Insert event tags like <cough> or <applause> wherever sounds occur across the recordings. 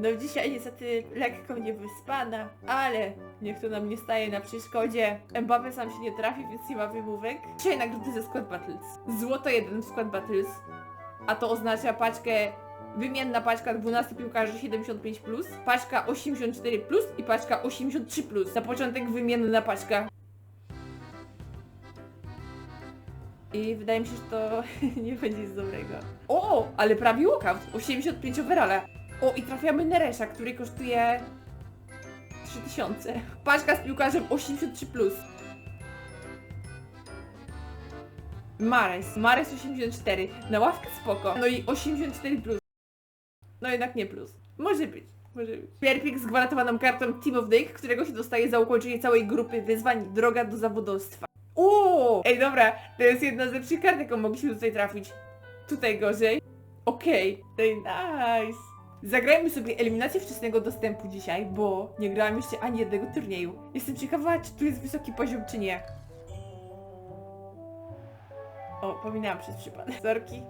No dzisiaj niestety lekko niewyspana, ale niech to nam nie staje na przeszkodzie. Mbappe sam się nie trafi, więc nie ma wymówek. Dzisiaj nagrody ze Squad Battles. Złoto jeden w Squad Battles. A to oznacza paczkę Wymienna paczka 12 piłkarzy 75+, plus, paczka 84+, plus i paczka 83+. Plus. Na początek wymienna paczka. I wydaje mi się, że to <laughs> nie będzie nic dobrego. O, ale prawie walkout. 85 overalla. O, i trafiamy Neresza, który kosztuje 3000. Paczka z piłkarzem 83+. Plus. Mares, Mares 84. Na ławkę spoko. No i 84+. Plus. No jednak nie plus. Może być. Może być. Pierpik z gwarantowaną kartą Team of Week, którego się dostaje za ukończenie całej grupy wyzwań Droga do zawodowstwa. O! Ej, dobra, to jest jedna z lepszych kart, jaką mogliśmy tutaj trafić. Tutaj gorzej. Okej, okay. nice. Zagrajmy sobie eliminację wczesnego dostępu dzisiaj, bo nie grałam jeszcze ani jednego turnieju. Jestem ciekawa, czy tu jest wysoki poziom, czy nie. O, pominęłam przez przypadek. Zorki.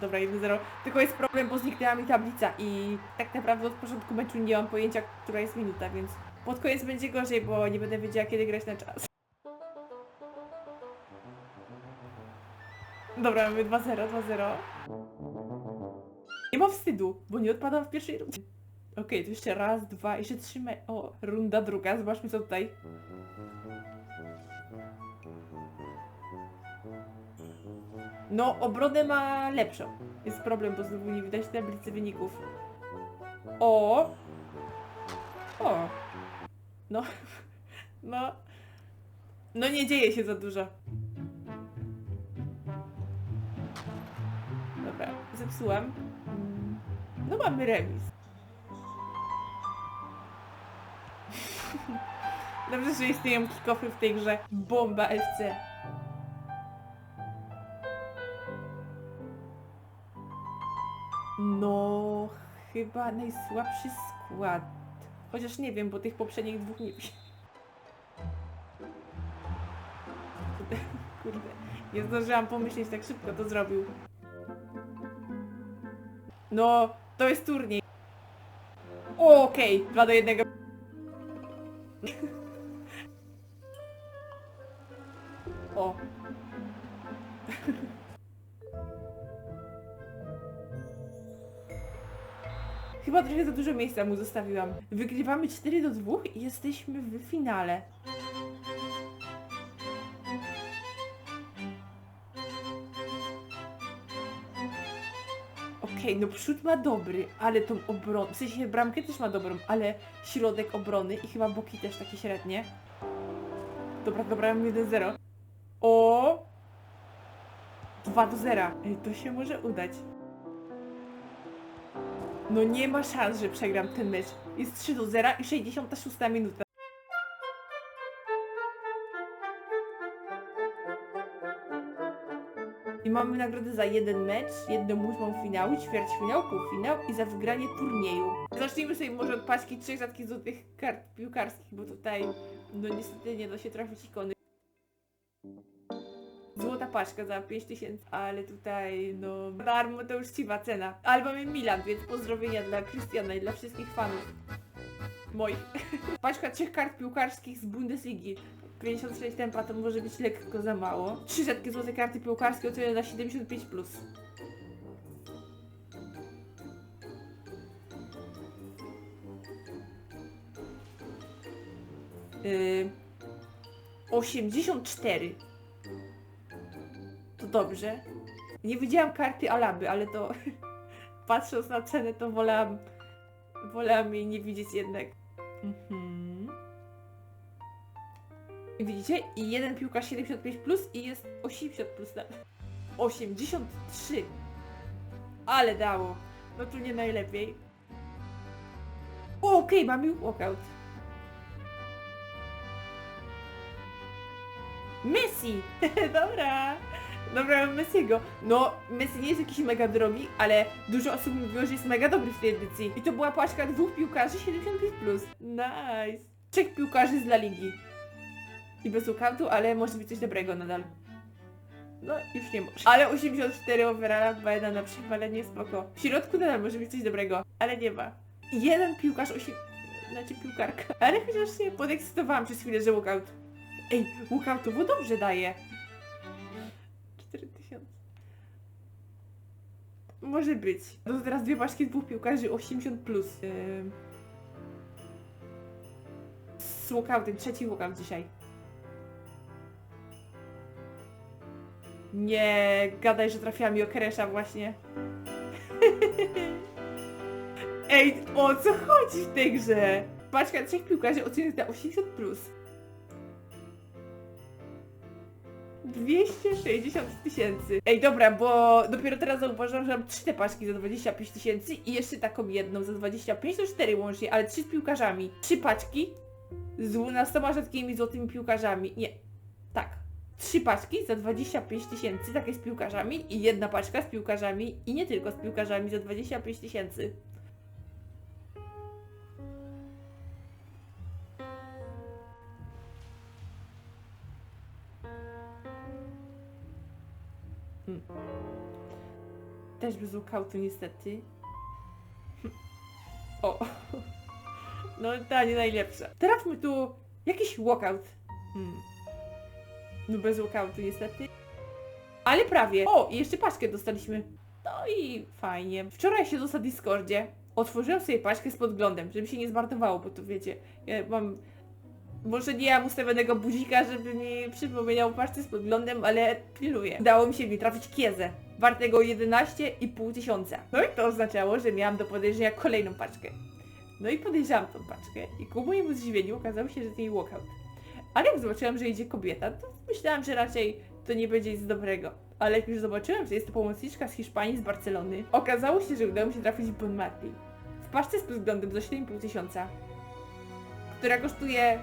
Dobra, 1-0. Tylko jest problem, bo zniknęła mi tablica i tak naprawdę od początku meczu nie mam pojęcia, która jest minuta, więc pod koniec będzie gorzej, bo nie będę wiedziała, kiedy grać na czas. Dobra, mamy 2-0, 2-0. Wstydu, bo nie odpadam w pierwszej rundzie. Okej, to jeszcze raz, dwa, jeszcze trzy me... O, runda druga, zobaczmy co tutaj. No, obronę ma lepszą. Jest problem, bo znowu nie widać tablicy wyników. O! O! No, <laughs> no, no nie dzieje się za dużo. Dobra, zepsułam. No mamy remis. <laughs> Dobrze, że istnieją kickoffy w tej grze. Bomba FC. No, chyba najsłabszy skład. Chociaż nie wiem, bo tych poprzednich dwóch nie wiem. Kurde, <laughs> Kurde, nie zdążyłam pomyśleć, tak szybko to zrobił. No, to jest turniej. Okej, dwa do jednego. O. Chyba trochę za dużo miejsca mu zostawiłam. Wygrywamy 4 do 2 i jesteśmy w finale. Okej, no przód ma dobry, ale tą obronę, w sensie bramkę też ma dobrą, ale środek obrony i chyba boki też takie średnie. Dobra, dobra, mam 1-0. O! 2 do 0. Ej, to się może udać. No nie ma szans, że przegram ten mecz. Jest 3 do 0 i 66 minuta. Mamy nagrodę za jeden mecz, jedną ósmą finału, ćwierćfinał, półfinał i za wygranie turnieju. Zacznijmy sobie może od paczki trzech rzadkich złotych kart piłkarskich, bo tutaj no niestety nie da się trafić ikony. Złota paczka za 5000, ale tutaj no darmo to uczciwa cena. Ale Milan, więc pozdrowienia dla Krystiana i dla wszystkich fanów. Moich. <laughs> Paczka trzech kart piłkarskich z Bundesligi. 56 tempa to może być lekko za mało. Trzy rzadkie złote karty piłkarskie ocenione na 75+. Plus. Yy, 84. To dobrze. Nie widziałam karty Alaby, ale to <laughs> patrząc na cenę, to wolałam, wolałam jej nie widzieć jednak. Mhm. Widzicie? I jeden piłkarz 75 plus i jest 80 plus. Na... 83! Ale dało. No tu nie najlepiej. Okej, mamy walkout. Messi! <laughs> Dobra! Dobra, Messiego. No, Messi nie jest jakiś mega drogi, ale dużo osób mówiło, że jest mega dobry w tej edycji. I to była paczka dwóch piłkarzy 75+. Plus. Nice! Trzech piłkarzy z La Ligi. I bez walkoutu, ale może być coś dobrego nadal. No, już nie może. Ale 84 overalla, 2 na przywalenie, spoko. W środku nadal może być coś dobrego, ale nie ma. Jeden piłkarz, 8... Znaczy piłkarka. Ale chociaż się podekscytowałam przez chwilę, że walkout. Ej, walkoutowo dobrze daje. 4000. Może być. No to teraz dwie paczki dwóch piłkarzy 80 plus. Yy... Z walkoutem, trzeci walkout dzisiaj. Nie gadaj, że trafiłam Jokeresza właśnie. <laughs> Ej, o co chodzi w tej grze? Paczka trzech piłkarzy ocenionych na 80+. Plus. 260 tysięcy. Ej, dobra, bo dopiero teraz zauważyłam, że mam trzy te paczki za 25 tysięcy i jeszcze taką jedną za 25, to cztery łącznie, ale trzy z piłkarzami. Trzy paczki z 12 rzadkimi złotymi piłkarzami. Nie, tak. Trzy paczki za 25 tysięcy, takie z piłkarzami i jedna paczka z piłkarzami i nie tylko z piłkarzami za 25 tysięcy. Hmm. Też bez walkoutu niestety. O. No ta nie najlepsza. Trafmy tu jakiś walkout. Hmm. No bez walkoutu niestety. Ale prawie. O, i jeszcze paczkę dostaliśmy. No i fajnie. Wczoraj się na Discordzie otworzyłam sobie paczkę z podglądem, żeby się nie zmarnowało, bo to wiecie, ja mam... Może nie mam ustawionego buzika, żeby mi przypominał paczce z podglądem, ale pilnuję. Udało mi się mi trafić kiezę, wartego 11,5 tysiąca. No i to oznaczało, że miałam do podejrzenia kolejną paczkę. No i podejrzałam tą paczkę i ku mojemu zdziwieniu okazało się, że to jej walkout. Ale jak zobaczyłam, że idzie kobieta, to myślałam, że raczej to nie będzie nic dobrego. Ale jak już zobaczyłam, że jest to pomocniczka z Hiszpanii, z Barcelony, okazało się, że udało mi się trafić Bon Mati. W paczce z podglądem za 7,5 tysiąca, która kosztuje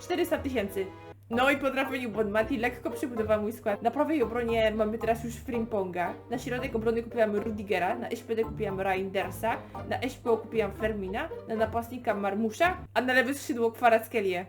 400 tysięcy. No i po trafieniu Bon Mati lekko przebudowałam mój skład. Na prawej obronie mamy teraz już Frimponga, na środek obrony kupiłam Rudigera, na SPD kupiłam Reindersa, na SPO kupiłam Fermina, na napastnika Marmusza, a na lewe skrzydło Kwarackelię.